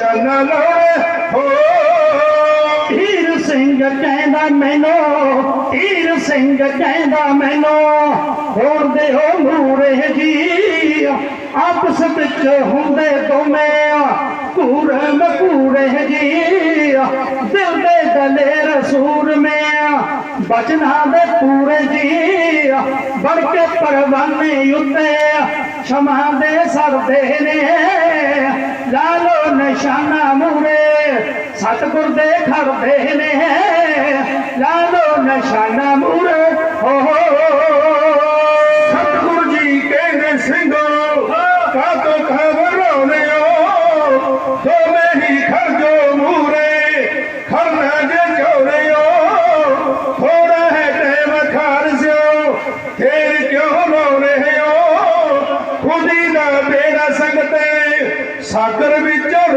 ਨਿਸ਼ਾਨਾ ਲਾਉਣੇ ਹੋ। ਹੀਰ ਸਿੰਘ ਕਹਿੰਦਾ ਮੈਨੂੰ, ਹੀਰ ਸਿੰਘ ਕਹਿੰਦਾ ਮੈਨੂੰ, ਹੋਰ ਦੇ ਹੋ ਮੂਰੇ ਜੀ। ਆਪਸ ਵਿੱਚ ਹੁੰਦੇ ਦੋਵੇਂ ਕੂਰੇ ਮਕੂਰੇ ਜੀ। ਦਿਲ ਦੇ ਗਲੇ ਰਸੂਰ ਮੇ ਬਚਨਾ ਦੇ ਪੂਰੇ ਜੀ। ਬਣ ਕੇ ਪਰਵਾਨੇ ਉੱਤੇ ਸ਼ਮਾ ਦੇ ਸਰਦੇ ਨੇ। ਨਿਸ਼ਾਨਾ ਮੂਰੇ ਸਤਗੁਰ ਦੇ ਖੜਦੇ ਨੇ। ਲਾ ਲੋ ਨਿਸ਼ਾਨਾ ਮੂਰੇ ਹੋ ਹੋ ਸਤਗੁਰ ਜੀ ਕਹਿੰਦੇ ਸਿੰਘੋ ਕਾ ਤੋ ਖਬਰੋਨੇ ਹੋ ਦੋਵੇਂ ਹੀ ਖੜਜੋ ਮੂਰੇ ਖੜਨਾ ਜੇ ਚੋਰਿਓ ਥੋੜਾ ਹੈ ਟਾਈਮ ਖਰਜੋ ਫੇਰ ਕਿਉਂ ਰੋ ਰਹੇ ਹੋ ਖੁਦੀ ਦਾ ਬੇੜਾ ਸੰਗਤੇ, ਸਾਗਰ ਵਿੱਚੋਂ